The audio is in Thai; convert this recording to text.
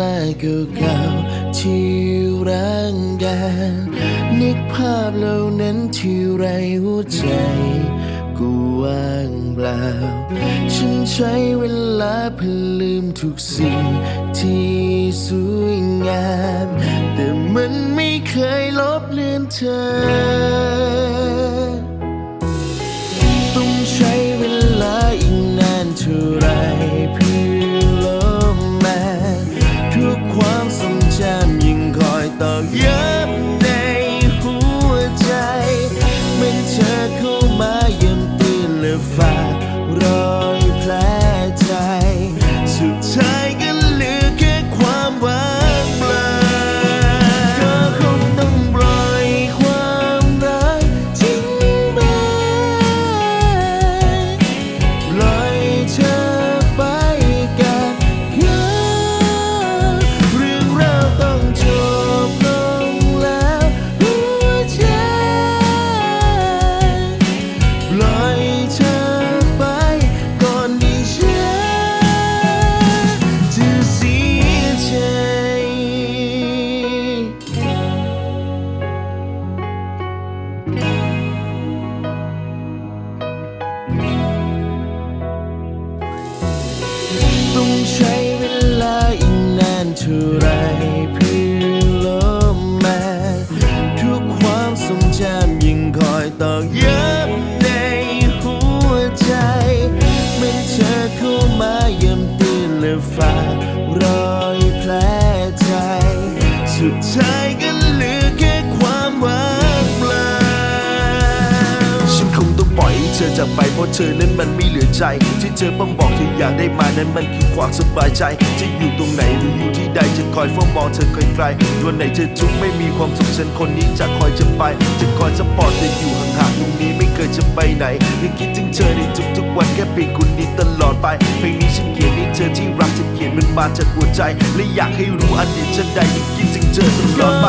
ลาเก่าที่รักกันนึกภาพเหล่านั้นที่ไรหัวใจกูว่างเปล่า ฉันใช้เวลาเพื่อลืมทุกสิ่งที่ ท่าไรเพื่อลบมาทุกความทรงจำยิ่งคอยตอกย้ำในหัวใจเหมันเธอเข้ามาย้ำเตือนและฝากรอยแผลใจ สุดท้าย จากไปเพราะเธอนั้นมันไม่เหลือใจ ที่เธอป้อมบอกที่อยากได้มานั้นมันคือความสบายใจ จะอยู่ตรงไหนหรืออยู่ที่ใดจะคอยเฝ้ามองเธอไกลๆวันไหนเธอทุกไม่มีความสุขฉันคนนี้จะคอยจะไป จะคอยสปอร์ตเธออยู่ห่างๆตรงนี้ไม่เคยจะไปไหนยังคิดถึงเธอในทุกๆวันแค่เพียงคนนี้ตลอดไปเพลงนี้ฉันเขียนให้เธอที่รักฉันเขียนมันมาจากหัวใจ และอยากให้รู้อันเดียวฉันใดยังคิดถึงเธอตลอดไป